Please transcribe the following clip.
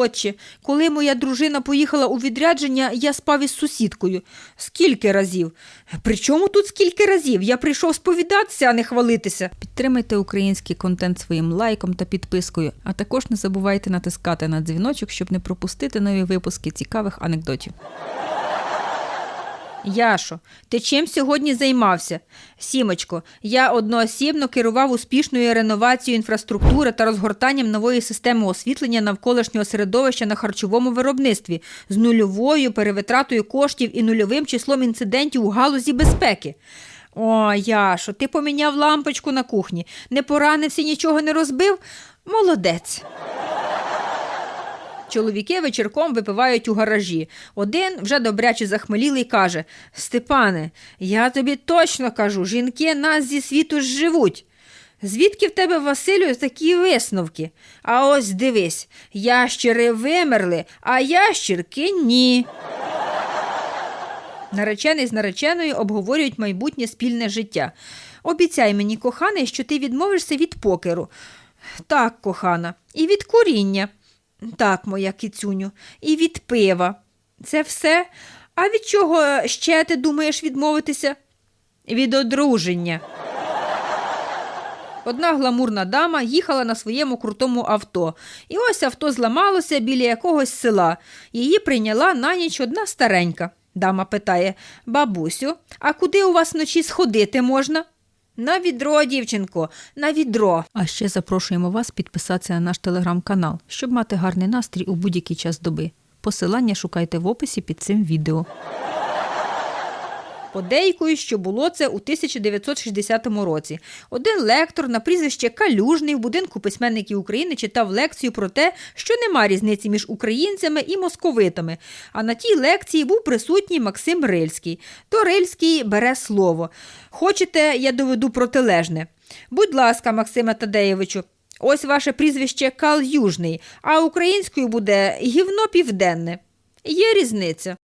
Отче, коли моя дружина поїхала у відрядження, я спав із сусідкою. Скільки разів? При чому тут скільки разів? Я прийшов сповідатися, а не хвалитися. Підтримайте український контент своїм лайком та підпискою, а також не забувайте натискати на дзвіночок, щоб не пропустити нові випуски цікавих анекдотів. Яшо, ти чим сьогодні займався? Сімочко, я одноосібно керував успішною реновацією інфраструктури та розгортанням нової системи освітлення навколишнього середовища на харчовому виробництві з нульовою перевитратою коштів і нульовим числом інцидентів у галузі безпеки. О, Яшо, ти поміняв лампочку на кухні, не поранився, нічого не розбив? Молодець. Чоловіки вечірком випивають у гаражі. Один вже добряче захмелілий каже: Степане, я тобі точно кажу, жінки нас зі світу живуть. Звідки в тебе, Василю, такі висновки? А ось дивись, ящери вимерли, а ящірки ні. Наречений з нареченою обговорюють майбутнє спільне життя. Обіцяй мені, коханий, що ти відмовишся від покеру. Так, кохана, і від куріння. Так, моя кицюню, і від пива. Це все. А від чого ще ти думаєш відмовитися? Від одруження. Одна гламурна дама їхала на своєму крутому авто, і ось авто зламалося біля якогось села. Її прийняла на ніч одна старенька. Дама питає Бабусю, а куди у вас вночі сходити можна? На відро, дівчинко, на відро. А ще запрошуємо вас підписатися на наш телеграм-канал, щоб мати гарний настрій у будь-який час доби. Посилання шукайте в описі під цим відео. Подейкую, що було це у 1960 році. Один лектор на прізвище Калюжний в будинку письменників України читав лекцію про те, що нема різниці між українцями і московитами. А на тій лекції був присутній Максим Рильський. То Рильський бере слово. Хочете, я доведу протилежне. Будь ласка, Максиме Тадеєвичу, ось ваше прізвище Кал Южний, а українською буде гівно південне. Є різниця.